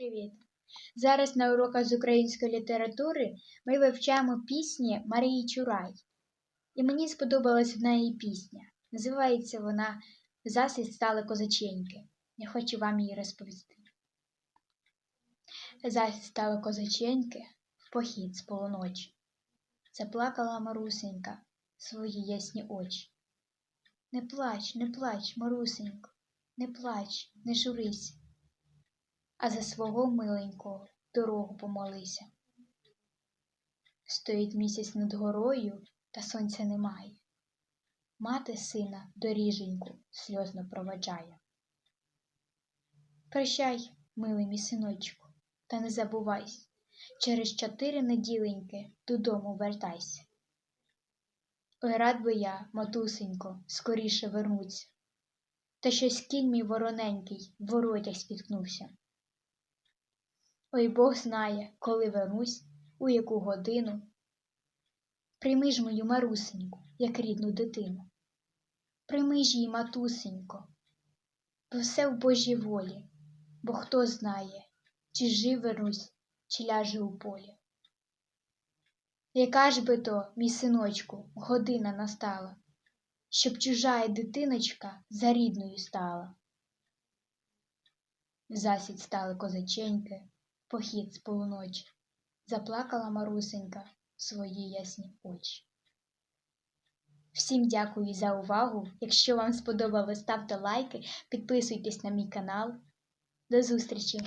Привіт! Зараз на уроках з української літератури ми вивчаємо пісні Марії Чурай. І мені сподобалась одна її пісня. Називається вона Засід стали козаченьки. Я хочу вам її розповісти. Засід стали козаченьки в похід з полуночі. Заплакала Марусенька свої ясні очі. Не плач, не плач, Марусенько, не плач, не журись а за свого миленького дорогу помолися. Стоїть місяць над горою, та сонця немає. Мати сина доріженьку сльозно проваджає. Прощай, милий мій синочку, та не забувайся, через чотири неділеньки додому вертайся. Ой, рад би я, матусенько, скоріше вернуться, та щось кінь мій вороненький в воротях спіткнувся. Ой Бог знає, коли вернусь, у яку годину. Прийми ж мою марусеньку, як рідну дитину. Прийми ж її, матусенько, бо все в Божій волі, бо хто знає, чи жив вернусь, чи ляже у полі. Яка ж би то, мій синочку, година настала, щоб чужа дитиночка за рідною стала. В засідь стали козаченьки похід з полуночі, заплакала Марусенька в свої ясні очі. Всім дякую за увагу. Якщо вам сподобалось, ставте лайки, підписуйтесь на мій канал. До зустрічі!